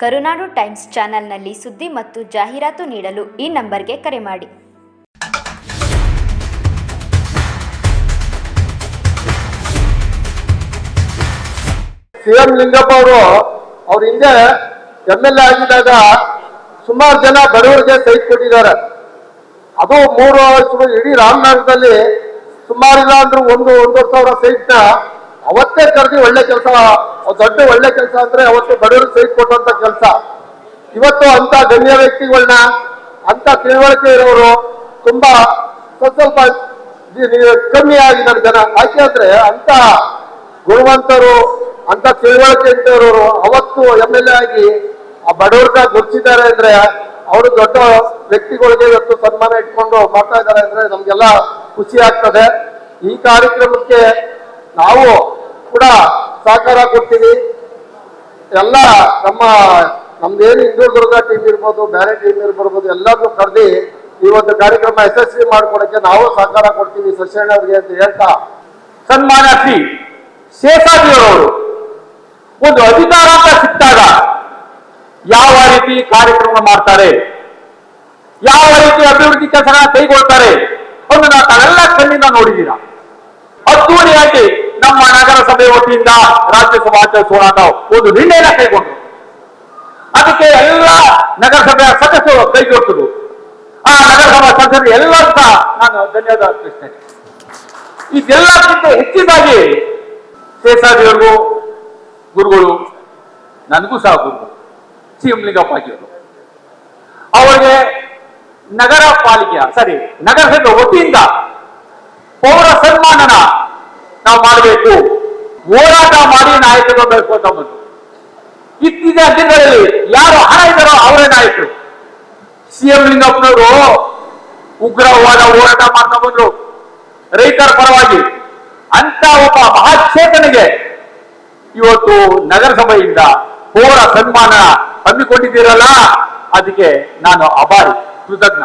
ಕರುನಾಡು times ಚಾನೆಲ್ನಲ್ಲಿ ಸುದ್ದಿ ಮತ್ತು ಜಾಹೀರಾತು ನೀಡಲು ಈ ನಂಬರ್ಗೆ ಕರೆ ಮಾಡಿ. ಸಿಎಂ ಲಿಂಗಪ್ಪ ಅವರು, ಅವ್ರ ಹಿಂದೆ ಎಂ ಎಲ್ ಎ ಆಗಿದ್ದಾಗ ಸುಮಾರು ಜನ ಬಡವರಿಗೆ ಸೈಟ್ ಕೊಟ್ಟಿದ್ದಾರೆ. ಅದು ಮೂರು ವರ್ಷಗಳು ಇಡೀ ರಾಮನಗರದಲ್ಲಿ ಸುಮಾರು ಇಲ್ಲ ಅಂದ್ರೂ ಒಂದು ಒಂದೂವರೆ ಸಾವಿರ ಸೈಟ್ನ ಅವತ್ತೇ ಕರೆದಿ ಒಳ್ಳೆ ಕೆಲಸ ದೊಡ್ಡ ಒಳ್ಳೆ ಕೆಲಸ ಅಂದ್ರೆ ಅವತ್ತು ಬಡವರು ಸೈಟ್ ಕೊಟ್ಟಂತ ಕೆಲಸ. ಇವತ್ತು ಅಂತ ಗಣ್ಯ ವ್ಯಕ್ತಿಗಳನ್ನ ಅಂತ ತಿಳುವಳಿಕೆ ಇರೋರು ತುಂಬಾ ಸ್ವಲ್ಪ ಸ್ವಲ್ಪ ಕಮ್ಮಿ ಆಗಿ ಕಮ್ಮಿ ಆಗಿದ್ದಾರೆ ಜನ. ಯಾಕೆ ಅಂದ್ರೆ ಅಂತ ಗುಣವಂತರು ಅಂತ ತಿಳುವಳಿಕೆ ಇದ್ದವರು ಅವತ್ತು ಎಂ ಎಲ್ ಎ ಆಗಿ ಆ ಬಡವ್ರನ್ನ ಗುರುತಿದ್ದಾರೆ ಅಂದ್ರೆ ಅವರು ದೊಡ್ಡ ವ್ಯಕ್ತಿಗಳಿಗೆ ಇವತ್ತು ಸನ್ಮಾನ ಇಟ್ಕೊಂಡು ಮಾಡ್ತಾ ಇದ್ದಾರೆ ಅಂದ್ರೆ ನಮ್ಗೆಲ್ಲ ಖುಷಿ ಆಗ್ತದೆ. ಈ ಕಾರ್ಯಕ್ರಮಕ್ಕೆ ನಾವು ಕೂಡ ಸಹಕಾರ ಕೊಡ್ತೀವಿ. ಎಲ್ಲ ನಮ್ಮ, ನಮ್ದೇನು ಹಿಂದೂದುರ್ಗ ಟೀಮ್ ಇರ್ಬೋದು, ಬೇರೆ ಟೀಮ್ ಇರ್ಬೋದು ಎಲ್ಲರನ್ನೂ ಕರೆದಿ ಈ ಒಂದು ಕಾರ್ಯಕ್ರಮ ಯಶಸ್ವಿ ಮಾಡ್ಕೊಡಕ್ಕೆ ನಾವು ಸಹಕಾರ ಕೊಡ್ತೀವಿ ಸಸ್ಯಣ್ಣ ಅವರಿಗೆ ಅಂತ ಹೇಳ್ತಾ. ಸನ್ಮಾನ ಶ್ರೀ ಶೇಷಾದ್ರಿಯವರವರು ಒಂದು ಅಧಿಕಾರ ಅಂತ ಸಿಕ್ಕಾಗ ಯಾವ ರೀತಿ ಕಾರ್ಯಕ್ರಮ ಮಾಡ್ತಾರೆ? ಯಾವ ರೀತಿ ಅಭಿವೃದ್ಧಿ ಕೆಲಸ ಕೈಗೊಳ್ತಾರೆ? ಅದನ್ನ ತಾವೆಲ್ಲ ಕಣ್ಣಿಂದ ನೋಡಿದ್ದೀರಾ. ಅದ್ದೂರಿಯಾಗಿ ನಮ್ಮ ನಗರಸಭೆ ವತಿಯಿಂದ ರಾಜ್ಯಸಭಾ ನಾವು ಒಂದು ನಿರ್ಣಯನ ಕೈಗೊಂಡು ಅದಕ್ಕೆ ಎಲ್ಲ ನಗರಸಭೆಯ ಸದಸ್ಯರು ಕೈಗೊಟ್ಟರು ಆ ನಗರಸಭಾ ಸದಸ್ಯರು ಎಲ್ಲ ನಾನು ಧನ್ಯವಾದ ಅರ್ಪಿಸ್ತೇನೆ ಇದೆಲ್ಲಕ್ಕಿಂತ ಹೆಚ್ಚಿನದಾಗಿ ಶೇಷಾದಿಯವರು ಗುರುಗಳು, ನನಗೂ ಸಹ ಗುರುಗಳು ಸಿ ಎಂ ಲಿಂಗಪ್ಪಾಜಿಯವರು. ಅವರಿಗೆ ನಗರ ಪಾಲಿಕೆಯ ಸರಿ ನಗರಸಭೆ ವತಿಯಿಂದ ಪೌರ ಸನ್ಮಾನನ ನಾವು ಮಾಡಬೇಕು. ಹೋರಾಟ ಮಾಡಿ ನಾಯಕರು ಬೆಳೆಸ್ಕೊತ ಇತ್ತೀಚಿನ ದಿನಗಳಲ್ಲಿ ಯಾರು ಹಣ ಇದ್ದಾರೋ ಅವರೇ ನಾಯಕರು. ಸಿ ಎಂ ಲಿಂಗಪ್ಪನವರು ಉಗ್ರವಾದ ಹೋರಾಟ ಮಾಡ್ತಾ ಬಂದ್ರು. ರೈತರ ಪರವಾಗಿ ಅಂತ ಒಬ್ಬ ಮಹಾಚೇತನಿಗೆ ಇವತ್ತು ನಗರಸಭೆಯಿಂದ ಹೋರ ಸನ್ಮಾನ ಹಮ್ಮಿಕೊಂಡಿದ್ದೀರಲ್ಲ, ಅದಕ್ಕೆ ನಾನು ಅಭಾರಿ ಕೃತಜ್ಞ.